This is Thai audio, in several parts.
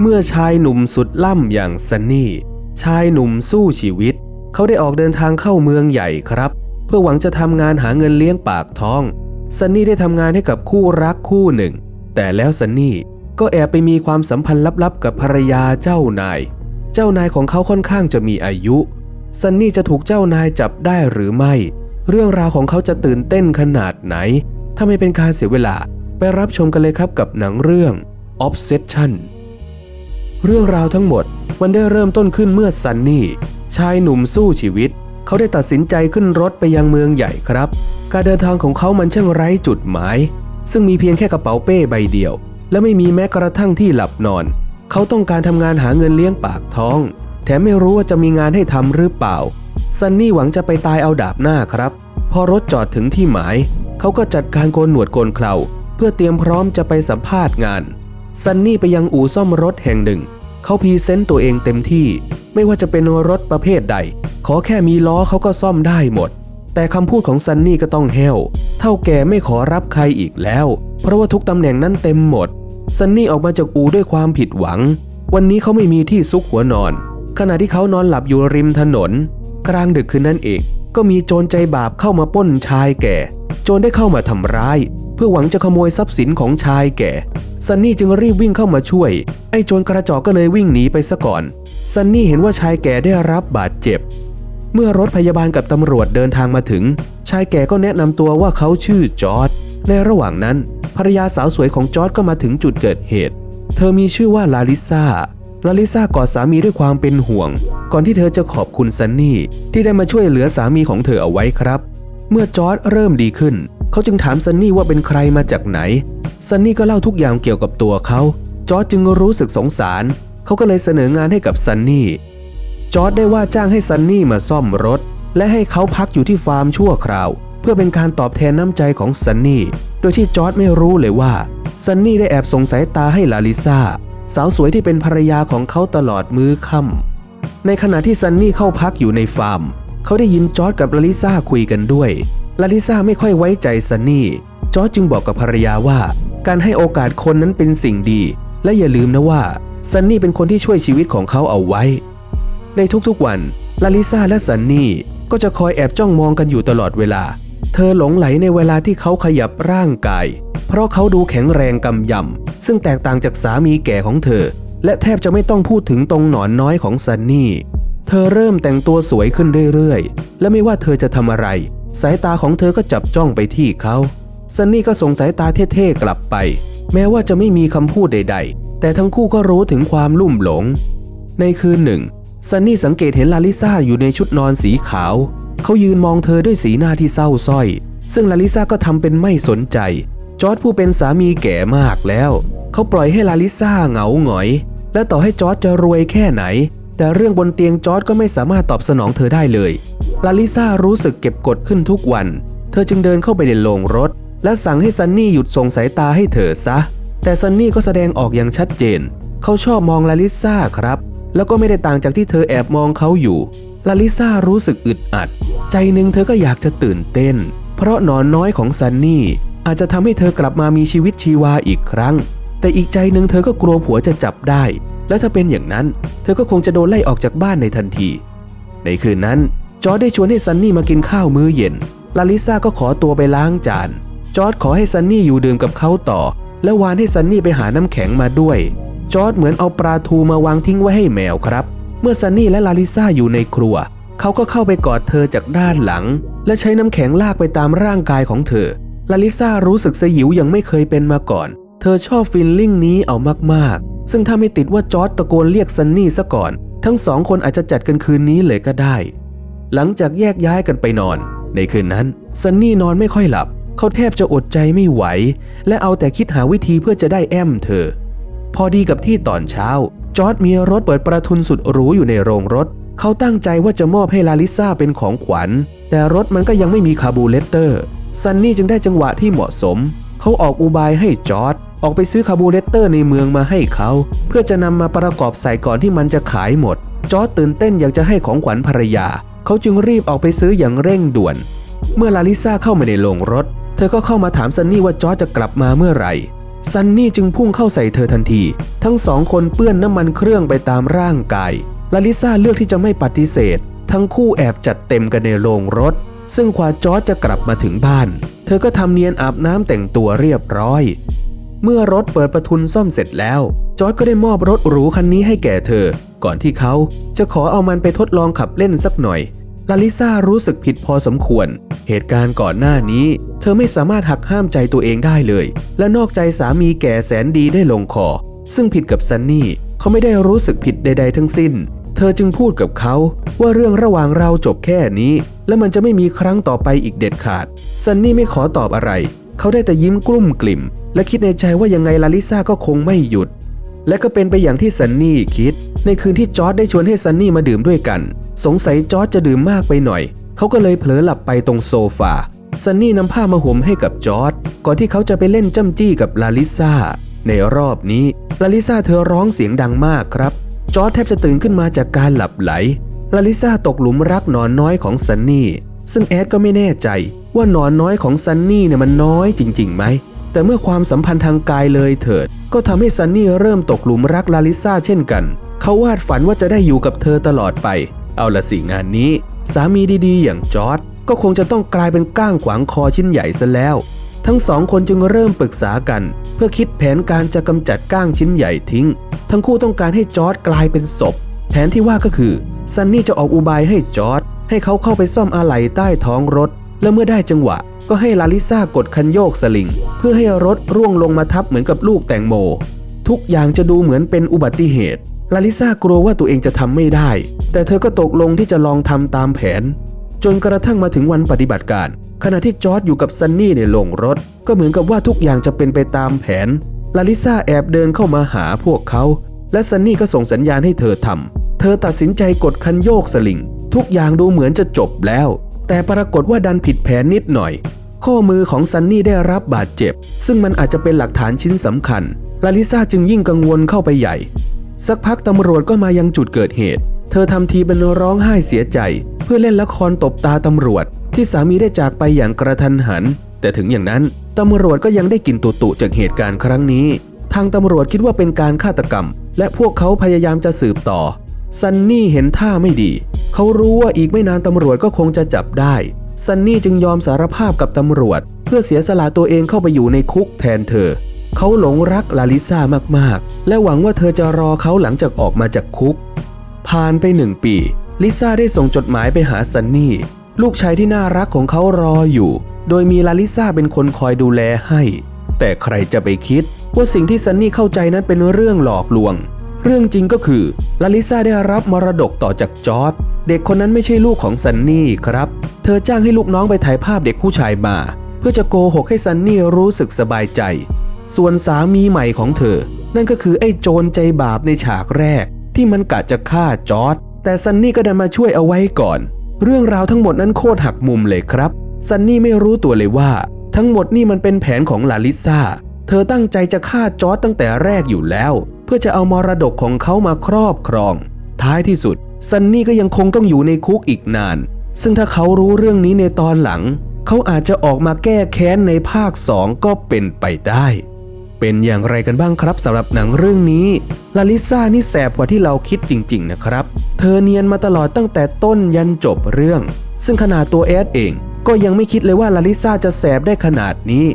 เมื่อชายหนุ่มสุดล่ำอย่างซันนี่ ชายหนุ่มสู้ชีวิต เขาได้ออกเดินทางเข้าเมืองใหญ่ครับ เพื่อหวังจะทำงานหาเงินเลี้ยงปากท้องซันนี่ได้ทำงานให้กับคู่รักคู่หนึ่ง แต่แล้วซันนี่ก็แอบไปมีความสัมพันธ์ลับๆ กับภรรยาเจ้านาย เจ้านายของเขาค่อนข้างจะมีอายุซันนี่จะถูกเจ้านายจับได้หรือไม่ เรื่องราวของเขาจะตื่นเต้นขนาดไหน ถ้าไม่เป็นการเสียเวลาไปรับชมกันเลยครับกับหนังเรื่อง Obsession เรื่องราวทั้งหมดมันได้เริ่มต้นขึ้นเมื่อซันนี่ ชายหนุ่มสู้ชีวิต เขาได้ตัดสินใจขึ้นรถไปยังเมืองใหญ่ครับ การเดินทางของเขามันช่างไร้จุดหมาย ซึ่งมีเพียงแค่กระเป๋าเป้ใบเดียว และไม่มีแม้กระทั่งที่หลับนอน เขาต้องการทำงานหาเงินเลี้ยงปากท้อง แถมไม่รู้ว่าจะมีงานให้ทำหรือเปล่าซันนี่หวังจะไปตายเอาดาบหน้าครับ พอรถจอดถึงที่หมาย เขาก็จัดการโกนหนวดโกนเคราเพื่อเตรียมพร้อมจะไปสัมภาษณ์งานซันนี่ไปยังอู่ซ่อมรถแห่งหนึ่ง เขาพรีเซนต์ตัวเองเต็มที่ ไม่ว่าจะเป็นรถประเภทใด ขอแค่มีล้อเขาก็ซ่อมได้หมด แต่คำพูดของซันนี่ก็ต้องแห้ว เท่าแก่ไม่ขอรับใครอีกแล้ว เพราะว่าทุกตำแหน่งนั้นเต็มหมด ซันนี่ออกมาจากอูด้วยความผิดหวัง วันนี้เขาไม่มีที่ซุกหัวนอน ขณะที่เขานอนหลับอยู่ริมถนน กลางดึกคืนนั้นเองก็มีโจรใจบาปเข้ามาป้นชายแก่ โจรได้เข้ามาทำร้าย เพื่อหวังจะขโมยทรัพย์สินของชายแก่ ซันนี่จึงรีบวิ่งเข้ามาช่วย ไอ้โจรกระจอกก็เลยวิ่งหนีไปซะก่อน ซันนี่เห็นว่าชายแก่ได้รับบาดเจ็บ เมื่อรถพยาบาลกับตำรวจเดินทางมาถึง ชายแก่ก็แนะนำตัวว่าเขาชื่อจอร์ดในระหว่างนั้น ภรรยาสาวสวยของจอร์ดก็มาถึงจุดเกิดเหตุ เธอมีชื่อว่าลาลิซาลาลิซากอดสามีด้วยความเป็นห่วง ก่อนที่เธอจะขอบคุณซันนี่ที่ได้มาช่วยเหลือสามีของเธอเอาไว้ครับ เมื่อจอร์ดเริ่มดีขึ้น เขาจึงถามซันนี่ว่าเป็นใครมาจากไหน ซันนี่ก็เล่าทุกอย่างเกี่ยวกับตัวเขา จอร์ดจึงรู้สึกสงสาร เขาก็เลยเสนองานให้กับซันนี่ จอร์ดได้ว่าจ้างให้ซันนี่มาซ่อมรถ และให้เขาพักอยู่ที่ฟาร์มชั่วคราว เพื่อเป็นการตอบแทนน้ำใจของซันนี่ โดยที่จอร์ดไม่รู้เลยว่าซันนี่ได้แอบส่งสายตาให้ลาลิซาสาวสวยที่เป็นภรรยาของเขาตลอดมื้อค่ำในขณะที่ซันนี่เข้าพักอยู่ในฟาร์ม เขาได้ยินจอร์ดกับลาลิซาคุยกันด้วยลาลิซาไม่ค่อยไว้ใจซันนี่ จอร์ดจึงบอกกับภรรยาว่า การให้โอกาสคนนั้นเป็นสิ่งดี และอย่าลืมนะว่าซันนี่เป็นคนที่ช่วยชีวิตของเขาเอาไว้ ในทุกๆวันลาลิซาและซันนี่ก็จะคอยแอบจ้องมองกันอยู่ตลอดเวลา เธอหลงไหลในเวลาที่เขาขยับร่างกาย เพราะเขาดูแข็งแรงกำยำซึ่งแตกต่างจากสามีแก่ของเธอ และแทบจะไม่ต้องพูดถึงตรงหนอนน้อยของซันนี่ เธอเริ่มแต่งตัวสวยขึ้นเรื่อยๆ และไม่ว่าเธอจะทำอะไร สายตาของเธอก็จับจ้องไปที่เขาซันนี่ก็ส่งสายตาเท่ๆกลับไป แม้ว่าจะไม่มีคำพูดใด ๆ แต่ทั้งคู่ก็รู้ถึงความลุ่มหลง ในคืนหนึ่งซันนี่สังเกตเห็นลาลิซาอยู่ในชุดนอนสีขาว เขายืนมองเธอด้วยสีหน้าที่เศร้าส้อย ซึ่งลาลิซาก็ทำเป็นไม่สนใจ จอร์ดผู้เป็นสามีแก่มากแล้ว เขาปล่อยให้ลาลิซาเหงาหงอย และต่อให้จอร์ดจะรวยแค่ไหน แต่เรื่องบนเตียงจอร์ดก็ไม่สามารถตอบสนองเธอได้เลย ลาลิซารู้สึกเก็บกดขึ้นทุกวัน เธอจึงเดินเข้าไปในโรงรถ และสั่งให้ซันนี่หยุดส่งสายตาให้เธอซะ แต่ซันนี่ก็แสดงออกอย่างชัดเจน เขาชอบมองลาลิซาครับ แล้วก็ไม่ได้ต่างจากที่เธอแอบมองเขาอยู่ ลาลิซารู้สึกอึดอัด ใจหนึ่งเธอก็อยากจะตื่นเต้น เพราะหนอนน้อยของซันนี่อาจจะทำให้เธอกลับมามีชีวิตชีวาอีกครั้ง แต่อีกใจหนึ่งเธอก็กลัวผัวจะจับได้ และถ้าเป็นอย่างนั้น เธอก็คงจะโดนไล่ออกจากบ้านในทันที ในคืนนั้น จอร์ดได้ชวนให้ซันนี่มากินข้าวมื้อเย็น ลาลิซาก็ขอตัวไปล้างจาน จอร์ดขอให้ซันนี่อยู่ดื่มกับเขาต่อ และวานให้ซันนี่ไปหาน้ำแข็งมาด้วย จอร์ดเหมือนเอาปลาทูมาวางทิ้งไว้ให้แมวครับ เมื่อซันนี่และลาลิซาอยู่ในครัว เขาก็เข้าไปกอดเธอจากด้านหลัง และใช้น้ำแข็งลากไปตามร่างกายของเธอลาลิซารู้สึกสยิวอย่างไม่เคยเป็นมาก่อน เธอชอบฟิลลิ่งนี้เอามากๆ ซึ่งถ้าไม่ติดว่าจอร์ดตะโกนเรียกซันนี่ซะก่อน ทั้งสองคนอาจจะจัดกันคืนนี้เลยก็ได้ หลังจากแยกย้ายกันไปนอน ในคืนนั้นซันนี่นอนไม่ค่อยหลับ เขาแทบจะอดใจไม่ไหว และเอาแต่คิดหาวิธีเพื่อจะได้แอมเธอ พอดีกับที่ตอนเช้า จอร์ดมีรถเปิดประทุนสุดหรูอยู่ในโรงรถ เขาตั้งใจว่าจะมอบให้ลาลิซาเป็นของขวัญ แต่รถมันก็ยังไม่มีคาบูเลเตอร์ซันนี่จึงได้จังหวะที่เหมาะสม เขาออกอุบายให้จอร์ด ออกไปซื้อคาบูเลเตอร์ในเมืองมาให้เขา เพื่อจะนำมาประกอบใส่ก่อนที่มันจะขายหมด จอร์ดตื่นเต้นอยากจะให้ของขวัญภรรยา เขาจึงรีบออกไปซื้ออย่างเร่งด่วน เมื่อลาลิซาเข้ามาในโรงรถ เธอก็เข้ามาถามซันนี่ว่าจอร์จจะกลับมาเมื่อไหร่ซันนี่จึงพุ่งเข้าใส่เธอทันที ทั้งสองคนเปื้อนน้ำมันเครื่องไปตามร่างกาย ลาลิซาเลือกที่จะไม่ปฏิเสธ ทั้งคู่แอบจัดเต็มกันในโรงรถ ซึ่งกว่าจอร์จจะกลับมาถึงบ้าน เธอก็ทำเนียนอาบน้ำแต่งตัวเรียบร้อย เมื่อรถเปิดประทุนซ่อมเสร็จแล้ว จอร์จก็ได้มอบรถหรูคันนี้ให้แก่เธอ ก่อนที่เขาจะขอเอามันไปทดลองขับเล่นสักหน่อย ลาลิซารู้สึกผิดพอสมควร เหตุการณ์ก่อนหน้านี้ เธอไม่สามารถหักห้ามใจตัวเองได้เลย และนอกใจสามีแก่แสนดีได้ลงคอ ซึ่งผิดกับซันนี่เขาไม่ได้รู้สึกผิดใด ๆ ทั้งสิ้น เธอจึงพูดกับเขาว่าเรื่องระหว่างเราจบแค่นี้ และมันจะไม่มีครั้งต่อไปอีกเด็ดขาดซันนี่ไม่ขอตอบอะไร เขาได้แต่ยิ้มกลุ้มกลิ่ม และคิดในใจว่ายังไงลาลิซาก็คงไม่หยุด และก็เป็นไปอย่างที่ซันนี่คิด ในคืนที่จอร์ดได้ชวนให้ซันนี่มาดื่มด้วยกัน สงสัยจอร์ดจะดื่มมากไปหน่อย เขาก็เลยเผลอหลับไปตรงโซฟาซันนี่นำผ้ามาห่มให้กับจอร์ดก่อนที่เขาจะไปเล่นจ้ำจี้กับลาลิซาในรอบนี้ลาลิซาเธอร้องเสียงดังมากครับ จอร์ดแทบจะตื่นขึ้นมาจากการหลับไหลลาลิซาตกหลุมรักหนอนน้อยของซันนี่ซึ่งแอดก็ไม่แน่ใจ ว่าหนอนน้อยของซันนี่เนี่ยมันน้อยจริงๆไหม แต่เมื่อความสัมพันธ์ทางกายเลยเถิด ก็ทำให้ซันนี่เริ่มตกหลุมรักลาลิซาเช่นกัน เขาวาดฝันว่าจะได้อยู่กับเธอตลอดไป เอาละสิงานนี้ สามีดีๆ อย่างจอร์ดก็คงจะต้องกลายเป็นก้างขวางคอชิ้นใหญ่ซะแล้ว ทั้งสองคนจึงเริ่มปรึกษากัน เพื่อคิดแผนการจะกำจัดก้างชิ้นใหญ่ทิ้ง ทั้งคู่ต้องการให้จอร์ดกลายเป็นศพ แผนที่ว่าก็คือซันนี่จะออกอุบายให้จอร์ดให้เขาเข้าไปซ่อมอะไหล่ใต้ท้องรถ และเมื่อได้จังหวะ ก็ให้ลาลิซากดคันโยกสลิง เพื่อให้รถร่วงลงมาทับเหมือนกับลูกแตงโม ทุกอย่างจะดูเหมือนเป็นอุบัติเหตุลาลิซากลัวว่าตัวเองจะทำไม่ได้ แต่เธอก็ตกลงที่จะลองทำตามแผน จนกระทั่งมาถึงวันปฏิบัติการ ขณะที่จอร์ดอยู่กับซันนี่ในโรงรถ ก็เหมือนกับว่าทุกอย่างจะเป็นไปตามแผนลาลิซาแอบเดินเข้ามาหาพวกเขา และซันนี่ก็ส่งสัญญาณให้เธอทำเธอตัดสินใจกดคันโยกสลิง ทุกอย่างดูเหมือนจะจบแล้ว แต่ปรากฏว่าดันผิดแผนนิดหน่อย ข้อมือของซันนี่ได้รับบาดเจ็บ ซึ่งมันอาจจะเป็นหลักฐานชิ้นสำคัญ ลาลิซาจึงยิ่งกังวลเข้าไปใหญ่ สักพักตำรวจก็มายังจุดเกิดเหตุ เธอทำทีเป็นร้องไห้เสียใจ เพื่อเล่นละครตบตาตำรวจ ที่สามีได้จากไปอย่างกระทันหัน แต่ถึงอย่างนั้นตำรวจก็ยังได้กลินตุตุจากเหตุการณ์ครั้งนี้ ทางตำรวจคิดว่าเป็นการฆาตกรรม และพวกเขาพยายามจะสืบต่อซันนี่เห็นท่าไม่ดี เขารู้ว่าอีกไม่นานตำรวจก็คงจะจับได้ ซันนี่จึงยอมสารภาพกับตำรวจ เพื่อเสียสละตัวเองเข้าไปอยู่ในคุกแทนเธอ เขาหลงรักลาลิซ่ามากๆ และหวังว่าเธอจะรอเขาหลังจากออกมาจากคุก ผ่านไปหนึ่งปี ลิซ่าได้ส่งจดหมายไปหาซันนี่ ลูกชายที่น่ารักของเขารออยู่ โดยมีลาลิซ่าเป็นคนคอยดูแลให้ แต่ใครจะไปคิดว่าสิ่งที่ซันนี่เข้าใจนั้นเป็นเรื่องหลอกลวง เรื่องจริงก็คือลาลิซาได้รับมรดกต่อจากจอร์ดเด็กคนนั้นไม่ใช่ลูกของซันนี่ครับ เธอจ้างให้ลูกน้องไปถ่ายภาพเด็กผู้ชายมา เพื่อจะโกหกให้ซันนี่รู้สึกสบายใจ ส่วนสามีใหม่ของเธอ นั่นก็คือไอ้โจรใจบาปในฉากแรก ที่มันกะจะฆ่าจอร์ดแต่ซันนี่ก็ดันมาช่วยเอาไว้ก่อน เรื่องราวทั้งหมดนั้นโคตรหักมุมเลยครับซันนี่ไม่รู้ตัวเลยว่า ทั้งหมดนี่มันเป็นแผนของลาลิซาเธอตั้งใจจะฆ่าจอร์ดตั้งแต่แรกอยู่แล้ว พื่อจะเอามรดกของเขามาครอบครอง ท้ายที่สุด ซันนี่ก็ยังคงต้องอยู่ในคุกอีกนาน ซึ่งถ้าเขารู้เรื่องนี้ในตอนหลัง เขาอาจจะออกมาแก้แค้นในภาค 2 ก็เป็นไปได้ เป็นอย่างไรกันบ้างครับสำหรับหนังเรื่องนี้ ลาลิซ่านี่แสบกว่าที่เราคิดจริง ๆ นะครับ เธอเนียนมาตลอดตั้งแต่ต้นยันจบเรื่อง ซึ่งขนาดตัวแอดเอง ก็ยังไม่คิดเลยว่าลาลิซ่าจะแสบได้ขนาดนี้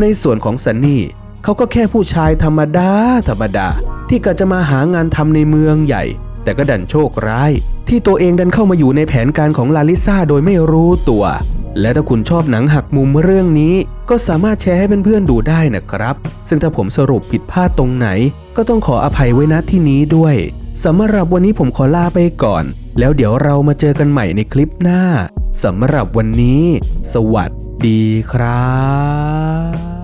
ในส่วนของซันนี่เขาก็แค่ผู้ชายธรรมดาธรรมดา ที่กะจะมาหางานทำในเมืองใหญ่ แต่ก็ดันโชคร้าย ที่ตัวเองดันเข้ามาอยู่ในแผนการของลาลิซ่าโดยไม่รู้ตัว และถ้าคุณชอบหนังหักมุมเรื่องนี้ ก็สามารถแชร์ให้เพื่อนๆดูได้นะครับ ซึ่งถ้าผมสรุปผิดพลาดตรงไหน ก็ต้องขออภัยไว้ณที่นี้ด้วยสำหรับวันนี้ผมขอลาไปก่อน แล้วเดี๋ยวเรามาเจอกันใหม่ในคลิปหน้าสำหรับวันนี้ สวัสดีครับ